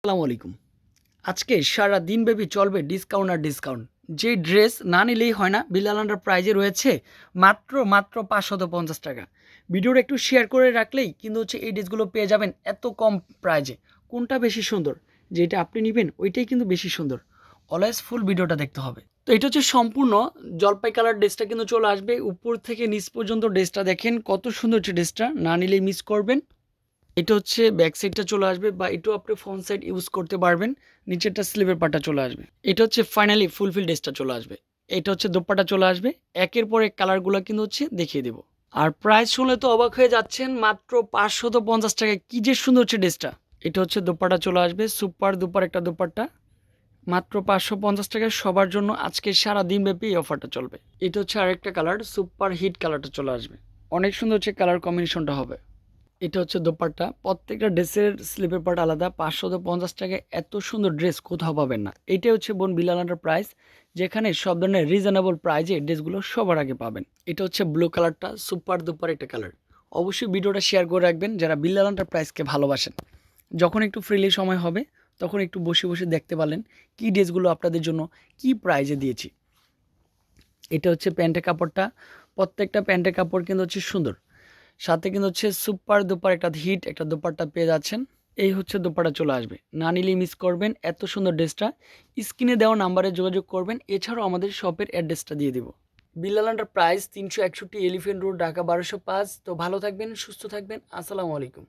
আসসালামু আলাইকুম। আজকে সারা দিনব্যাপী চলবে ডিসকাউন্ট আর ডিসকাউন্ট। যে ড্রেস না নিলেই হয় না বিলাল আন্ডার প্রাইজে রয়েছে মাত্র মাত্র পাঁচশত পঞ্চাশ টাকা। ভিডিওটা একটু শেয়ার করে রাখলেই কিন্তু হচ্ছে এই ড্রেসগুলো পেয়ে যাবেন এত কম প্রাইজে কোনটা বেশি সুন্দর? যেটা আপনি নেবেন, ওইটাই কিন্তু বেশি সুন্দর। অলওয়েজ ফুল ভিডিওটা দেখতে হবে। তো এটা হচ্ছে সম্পূর্ণ জলপাই কালার ড্রেসটা কিন্তু চলে আসবে। উপর থেকে নিচ পর্যন্ত ড্রেসটা দেখেন কত সুন্দর হচ্ছে ড্রেসটা। না নিলেই মিস করবেন। এটা হচ্ছে ব্যাক সাইডটা চলে আসবে বা এটাও আপনি ফ্রন্ট সাইড ইউজ করতে পারবেন, নিচেরটা স্লিভের পাটা চলে আসবে। এটা হচ্ছে ফাইনালি ফুলফিল ড্রেসটা চলে আসবে। এটা হচ্ছে দোপাটা চলে আসবে। একের পর এক কালারগুলো কিন্তু হচ্ছে দেখিয়ে দেবো। আর প্রাইস শুনে তো অবাক হয়ে যাচ্ছেন, মাত্র পাঁচশত পঞ্চাশ টাকায় কী যে সুন্দর হচ্ছে ড্রেসটা এটা হচ্ছে দোপাটা চলে আসবে সুপার দুপার একটা দোপাট্টা। মাত্র পাঁচশো পঞ্চাশ টাকায় সবার জন্য আজকে সারা দিনব্যাপী এই অফারটা চলবে। এটা হচ্ছে আরেকটা কালার সুপার হিট কালারটা চলে আসবে। অনেক সুন্দর হচ্ছে কালার কম্বিনেশনটা হবে। এটা হচ্ছে দোপাট্টা। প্রত্যেকটা ড্রেসের স্লিপের পার্ট আলাদা। পাঁচশত পঞ্চাশ টাকায় এত সুন্দর ড্রেস কোথাও পাবেন না। এটাই হচ্ছে বোন বিলালান্ডার প্রাইস যেখানে সব ধরনের রিজনেবল প্রাইজে ড্রেসগুলো সবার আগে পাবেন। এটা হচ্ছে ব্লু কালারটা সুপার দুপার একটা কালার অবশ্যই ভিডিওটা শেয়ার করে রাখবেন যারা বিলালান্ডার প্রাইসকে ভালোবাসেন। যখন একটু ফ্রিলি সময় হবে, তখন একটু বসে বসে দেখতে পারলেন কী ড্রেসগুলো আপনাদের জন্য কি প্রাইজে দিয়েছি। এটা হচ্ছে প্যান্টের কাপড়টা। প্রত্যেকটা প্যান্টের কাপড় কিন্তু হচ্ছে সুন্দর। সাথে কিন্তু হচ্ছে সুপার দুপার একটা হিট, একটা দুপারটা পেয়ে যাচ্ছেন। এই হচ্ছে দুপারটা চলে আসবে। না নিলেই মিস করবেন, এত সুন্দর ড্রেসটা। স্ক্রিনে দেওয়া নাম্বারে যোগাযোগ করবেন, এছাড়াও আমাদের শপের অ্যাড্রেসটা দিয়ে দিব। বিল্লালান্ডার প্রাইস তিনশো একষট্টি এলিফেন্ট রোড ঢাকা বারোশো পাঁচ। তো ভালো থাকবেন, সুস্থ থাকবেন। আসসালামু আলাইকুম।